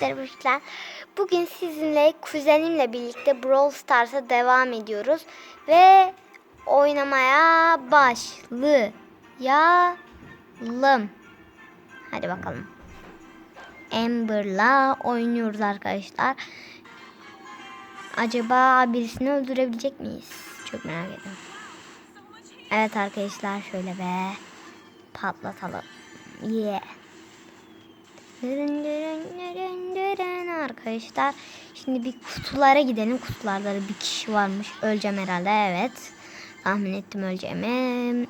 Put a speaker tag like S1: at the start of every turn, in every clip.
S1: Dervişler. Bugün sizinle kuzenimle birlikte Brawl Stars'a devam ediyoruz ve oynamaya başlayalım. Hadi bakalım. Amber'la oynuyoruz arkadaşlar. Acaba birisini öldürebilecek miyiz? Çok merak ediyorum. Evet arkadaşlar şöyle be patlatalım. Yeah arkadaşlar. Şimdi bir kutulara gidelim. Kutularda da bir kişi varmış. Öleceğim herhalde evet. Tahmin ettim öleceğimi.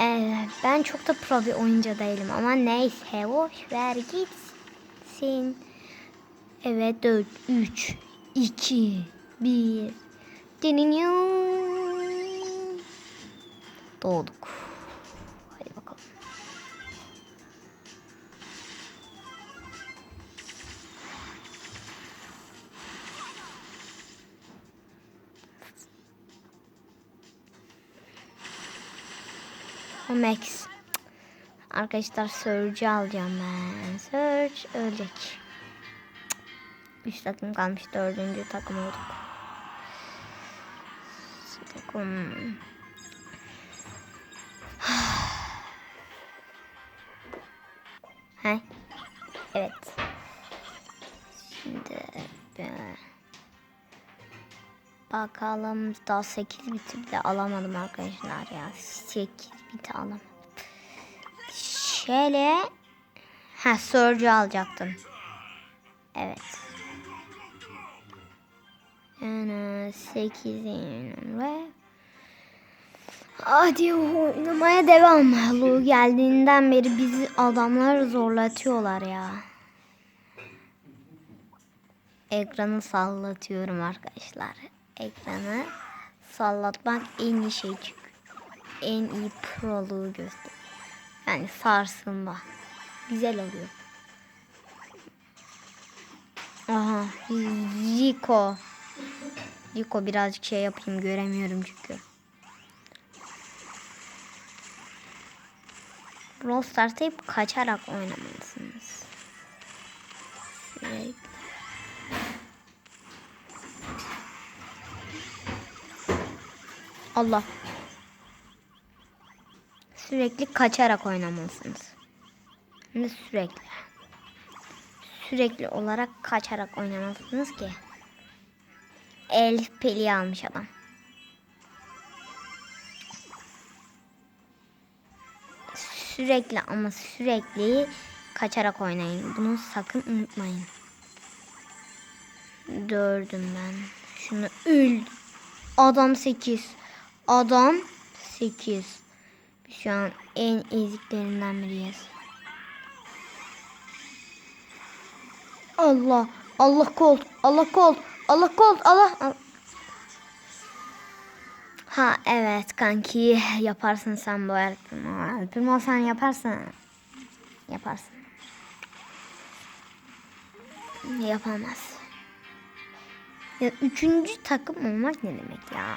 S1: Ee, ben çok da pro bir oyuncu değilim ama neyse boş ver gitsin. Evet 4, 3, 2, 1. Doğduk. Max Arkadaşlar Surge'i alacağım ben. Surge ölecek. 3 takım kalmış. 4. takım olduk. Takım. He. Evet. Şimdi ben... Bakalım daha 8 biti bile alamadım arkadaşlar ya. 8 biti alamadım. Şöyle ha sorucu alacaktım. Evet. Yani 8'in ve Hadi oynamaya devam. Lu geldiğinden beri bizi adamlar zorlatıyorlar ya. Ekranı sallatıyorum arkadaşlar ekranı sallatmak en iyi şey çünkü. En iyi proluğu göster. Yani sarsılma. Güzel oluyor. Aha Rico. Rico birazcık şey yapayım göremiyorum çünkü. Brawl Stars'ta kaçarak oynamalısınız. Şöyle Allah. Sürekli kaçarak oynamalısınız. Ne sürekli? Sürekli olarak kaçarak oynamalısınız ki. Elif peli almış adam. Sürekli ama sürekli kaçarak oynayın. Bunu sakın unutmayın. Dördüm ben. Şunu öldüm. Adam sekiz. Adam 8. Şu an en eziklerinden biriyiz. Allah. Allah kol Allah kol Allah kol Allah. Allah. Ha evet kanki yaparsın sen bu Erpimo. Erpimo sen yaparsın. Yaparsın. Yapamaz. Ya üçüncü takım olmak ne demek ya?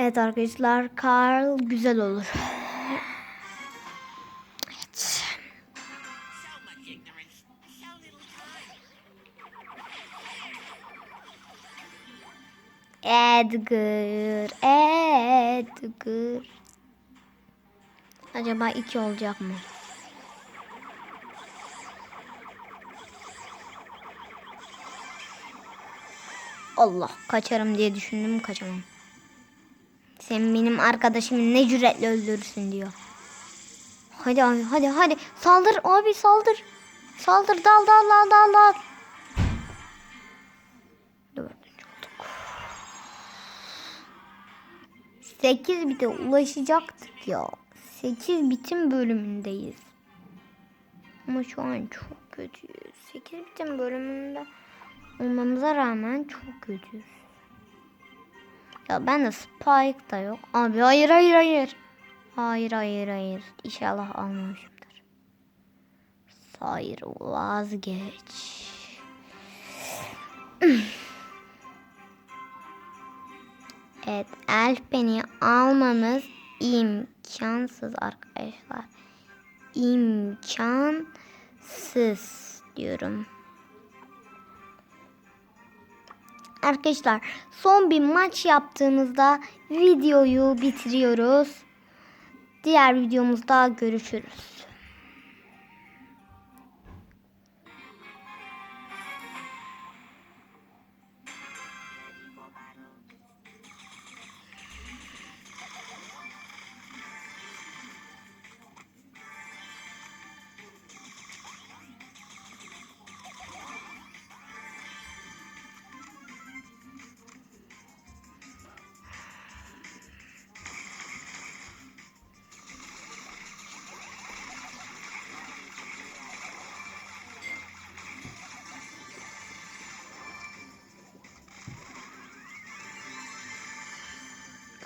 S1: Evet arkadaşlar kar güzel olur. Evet. Edgar, Edgar. Acaba iki olacak mı? Allah kaçarım diye düşündüm kaçamam. Sen benim arkadaşımı ne cüretle öldürürsün diyor. Hadi abi hadi hadi. Saldır abi saldır. Saldır dal dal dal dal dal. Dördüncü olduk. Sekiz bite ulaşacaktık ya. Sekiz bitim bölümündeyiz. Ama şu an çok kötüyüz. Sekiz bitim bölümünde olmamıza rağmen çok kötüyüz. Ya ben de Spike da yok. Abi hayır hayır hayır. Hayır hayır hayır. İnşallah almamışımdır. Hayır vazgeç. evet Elfen'i almamız imkansız arkadaşlar. İmkansız diyorum. Arkadaşlar son bir maç yaptığımızda videoyu bitiriyoruz. Diğer videomuzda görüşürüz.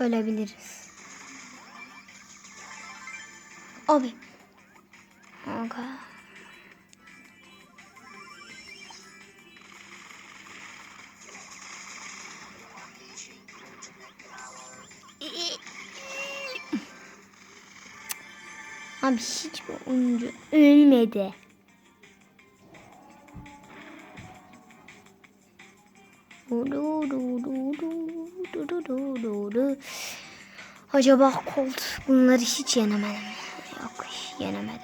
S1: ölebiliriz. Abi. Aga. Abi hiç oyuncu ölmedi. Du du du du du du du du du du. Acaba Colt bunları hiç yenemedim. Yok yenemedi.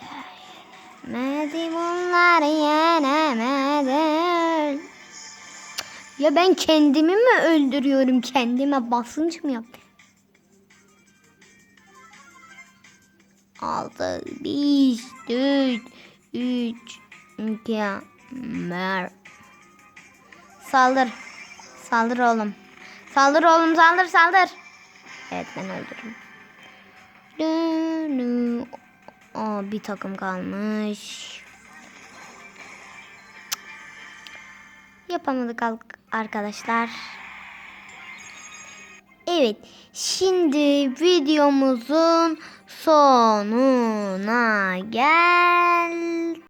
S1: Yenemedim onları yenemedim. Ya ben kendimi mi öldürüyorum? Kendime basınç mı yaptım? Altı, beş, dört, üç, mer? Saldır. Saldır oğlum. Saldır oğlum saldır saldır. Evet ben öldürürüm. Dünü. Aa, bir takım kalmış. Yapamadık arkadaşlar. Evet. Şimdi videomuzun sonuna gel.